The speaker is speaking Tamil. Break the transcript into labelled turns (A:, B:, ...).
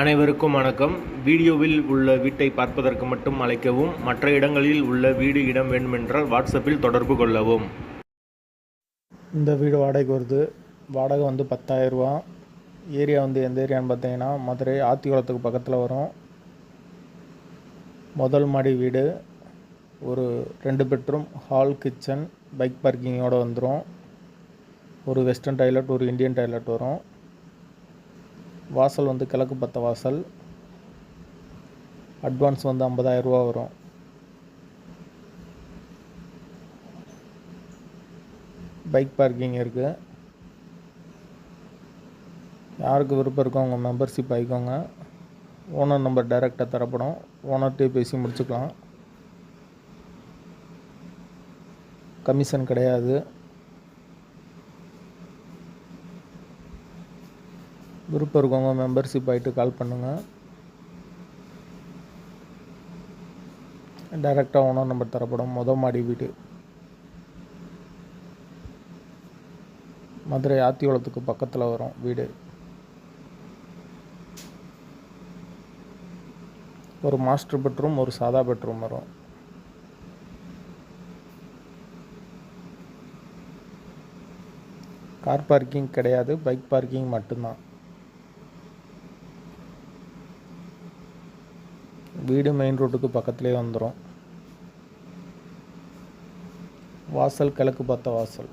A: அனைவருக்கும் வணக்கம். வீடியோவில் உள்ள வீட்டை பார்ப்பதற்கு மட்டும் அழைக்கவும் மற்ற இடங்களில் உள்ள வீடு இடம் வேண்டுமென்றால் வாட்ஸ்அப்பில் தொடர்பு கொள்ளவும்.
B: இந்த வீடு வாடகைக்கு வருது. வாடகை வந்து பத்தாயிரரூவா ஏரியா வந்து எந்த ஏரியான்னு பார்த்தீங்கன்னா மதுரை ஆத்திக்குளத்துக்கு பக்கத்தில் வரும். முதல் மாடி வீடு. ஒரு ரெண்டு பெட்ரூம் ஹால் கிச்சன் பைக் பார்க்கிங்கோடு வந்துடும் ஒரு வெஸ்டர்ன் டாய்லெட் ஒரு இந்தியன் டாய்லெட் வரும். வாசல் வந்து கிழக்கு பத்த வாசல். அட்வான்ஸ் வந்து 50000 ரூபா வரும். பைக் பார்க்கிங் இருக்குது யாருக்கு விருப்பம் இருக்கோ அவங்க மெம்பர்ஷிப் ஆகிக்கோங்க. ஓனர் நம்பர் டைரெக்டாக தரப்படும். ஓனர்கிட்டே பேசி முடிச்சுக்கலாம். கமிஷன் கிடையாது. விருப்பம் இருக்கவங்க மெம்பர்ஷிப் ஆகிட்டு கால் பண்ணுங்கள் டைரெக்டாக ஓனர் நம்பர் தரப்படும். மொதல் மாடி வீடு. மதுரை ஆத்திக்குளத்துக்கு பக்கத்தில் வரும் வீடு. ஒரு மாஸ்டர் பெட்ரூம் ஒரு சாதா பெட்ரூம் வரும். கார் பார்க்கிங் கிடையாது. பைக் பார்க்கிங் மட்டும்தான். வீடு மெயின் ரோட்டுக்கு பக்கத்துலேயே வந்துடும் வாசல் கிழக்கு பார்த்த வாசல்.